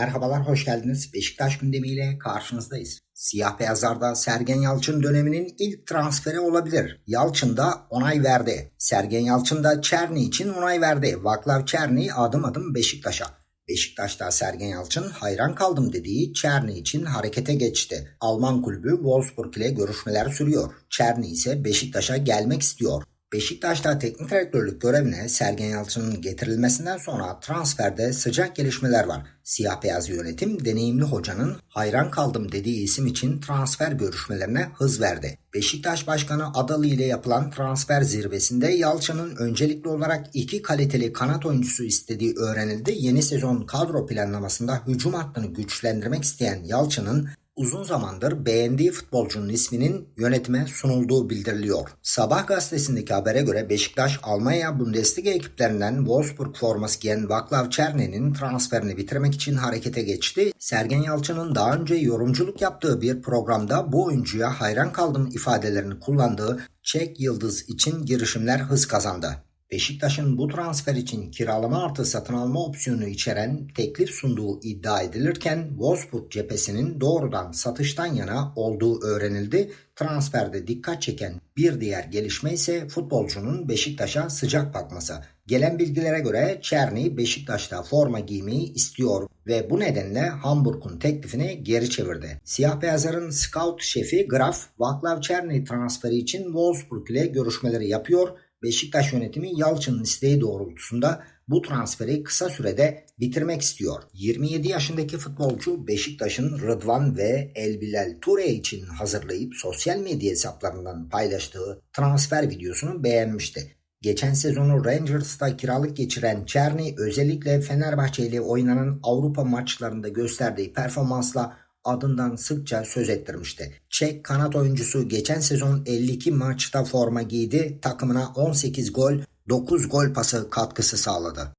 Merhabalar, hoş geldiniz. Beşiktaş gündemiyle karşınızdayız. Siyah beyazlarda Sergen Yalçın döneminin ilk transferi olabilir. Yalçın da onay verdi. Sergen Yalçın da Çerni için onay verdi. Vaklav Çerni adım adım Beşiktaş'a. Beşiktaş'ta Sergen Yalçın hayran kaldım dediği Çerni için harekete geçti. Alman kulübü Wolfsburg ile görüşmeler sürüyor. Çerni ise Beşiktaş'a gelmek istiyor. Beşiktaş'ta teknik direktörlük görevine Sergen Yalçın'ın getirilmesinden sonra transferde sıcak gelişmeler var. Siyah beyaz yönetim deneyimli hocanın hayran kaldım dediği isim için transfer görüşmelerine hız verdi. Beşiktaş Başkanı Adalı ile yapılan transfer zirvesinde Yalçın'ın öncelikli olarak iki kaliteli kanat oyuncusu istediği öğrenildi. Yeni sezon kadro planlamasında hücum hattını güçlendirmek isteyen Yalçın'ın uzun zamandır beğendiği futbolcunun isminin yönetime sunulduğu bildiriliyor. Sabah gazetesindeki habere göre Beşiktaş Almanya Bundesliga ekiplerinden Wolfsburg forması giyen Vaklav Çerne'nin transferini bitirmek için harekete geçti. Sergen Yalçın'ın daha önce yorumculuk yaptığı bir programda bu oyuncuya hayran kaldım ifadelerini kullandığı Çek Yıldız için girişimler hız kazandı. Beşiktaş'ın bu transfer için kiralama artı satın alma opsiyonu içeren teklif sunduğu iddia edilirken Wolfsburg cephesinin doğrudan satıştan yana olduğu öğrenildi. Transferde dikkat çeken bir diğer gelişme ise futbolcunun Beşiktaş'a sıcak bakması. Gelen bilgilere göre Çerni Beşiktaş'ta forma giymeyi istiyor ve bu nedenle Hamburg'un teklifini geri çevirdi. Siyah beyazların scout şefi Graf, Vaklav Çerni transferi için Wolfsburg ile görüşmeleri yapıyor Beşiktaş yönetimi Yalçın'ın isteği doğrultusunda bu transferi kısa sürede bitirmek istiyor. 27 yaşındaki futbolcu Beşiktaş'ın Rıdvan ve Elbilal Ture için hazırlayıp sosyal medya hesaplarından paylaştığı transfer videosunu beğenmişti. Geçen sezonu Rangers'ta kiralık geçiren Çerni özellikle Fenerbahçe ile oynanan Avrupa maçlarında gösterdiği performansla adından sıkça söz ettirmişti. Çek kanat oyuncusu geçen sezon 52 maçta forma giydi, takımına 18 gol, 9 gol pası katkısı sağladı.